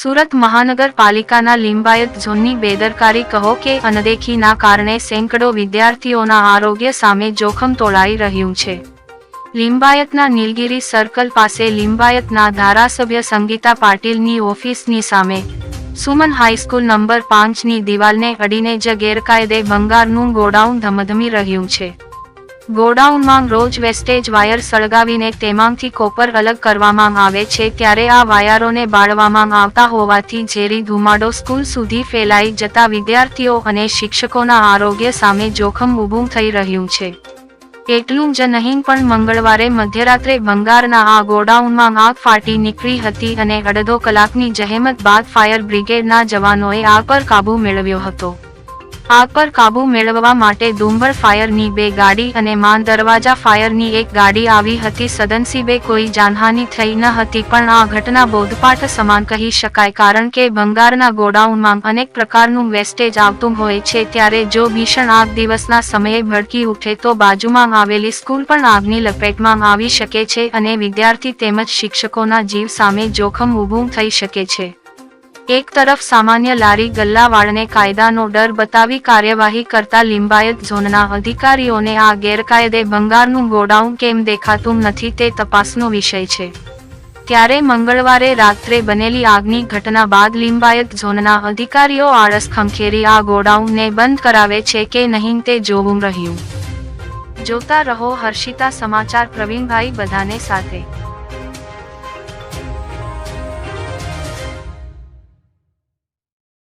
સુરત મહાનગરપાલિકાના લિંબાયત ઝોનની બેદરકારી કહો કે અનદેખીના કારણે સેંકડો વિદ્યાર્થીઓના આરોગ્ય સામે જોખમ તોળાઈ રહ્યું છે. લિંબાયતના નીલગિરી સર્કલ પાસે લિંબાયતના ધારાસભ્ય સંગીતા પાટીલની ઓફિસની સામે સુમન હાઈસ્કૂલ નંબર પાંચની દિવાલને અડીને જ ગેરકાયદે ભંગારનું ગોડાઉન ધમધમી રહ્યું છે. ગોડાઉનમાં રોજ વેસ્ટેજ વાયર સળગાવીને તેમાંથી કોપર અલગ કરવામાં આવે છે ત્યારે આ વાયરોને બાળવામાં આવતા હોવાથી ઝેરી ધુમાડો સ્કૂલ સુધી ફેલાઈ જતા વિદ્યાર્થીઓ અને શિક્ષકોના આરોગ્ય સામે જોખમ ઊભું થઈ રહ્યું છે. એટલું જ નહીં પણ મંગળવારે મધ્યરાત્રે ભંગારના આ ગોડાઉનમાં આગ ફાટી નીકળી હતી અને અડધો કલાકની જહેમત બાદ ફાયર બ્રિગેડના જવાનોએ આગ પર કાબૂ મેળવ્યો હતો. આગ પર કાબૂ મેળવવા માટે ડુંબર ફાયરની બે ગાડી અને માન દરવાજા ફાયરની એક ગાડી આવી હતી. સદનસીબે કોઈ જાનહાનિ થઈ ન હતી, પણ આ ઘટના બોધપાઠ સમાન કહી શકાય, કારણ કે ભંગારના ગોડાઉનમાં અનેક પ્રકારનું વેસ્ટેજ આવતું હોય છે. ત્યારે જો ભીષણ આગ દિવસના સમયે ભડકી ઉઠે, તો બાજુમાં આવેલી સ્કૂલ પણ આગની લપેટમાં આવી શકે છે અને વિદ્યાર્થી તેમજ શિક્ષકોના જીવ સામે જોખમ ઊભું થઈ શકે છે. એક તરફ સામાન્ય લારી ગલ્લાવાળને કાયદાનો ડર બતાવી કાર્યવાહી કરતા લિંબાયત ઝોનના અધિકારીઓને આ ગેરકાયદે ભંગારનું ગોડાઉન કેમ દેખાતું નથી તે તપાસનો વિષય છે. ત્યારે મંગળવારે રાત્રે બનેલી આગની ઘટના બાદ લિંબાયત ઝોનના અધિકારીઓ આળસ ખંખેરી આ ગોડાઉનને બંધ કરાવે છે કે નહીં તે જોવું રહ્યું. જોતા રહો હર્ષિતા સમાચાર પ્રવીણભાઈ બધાને સાથે.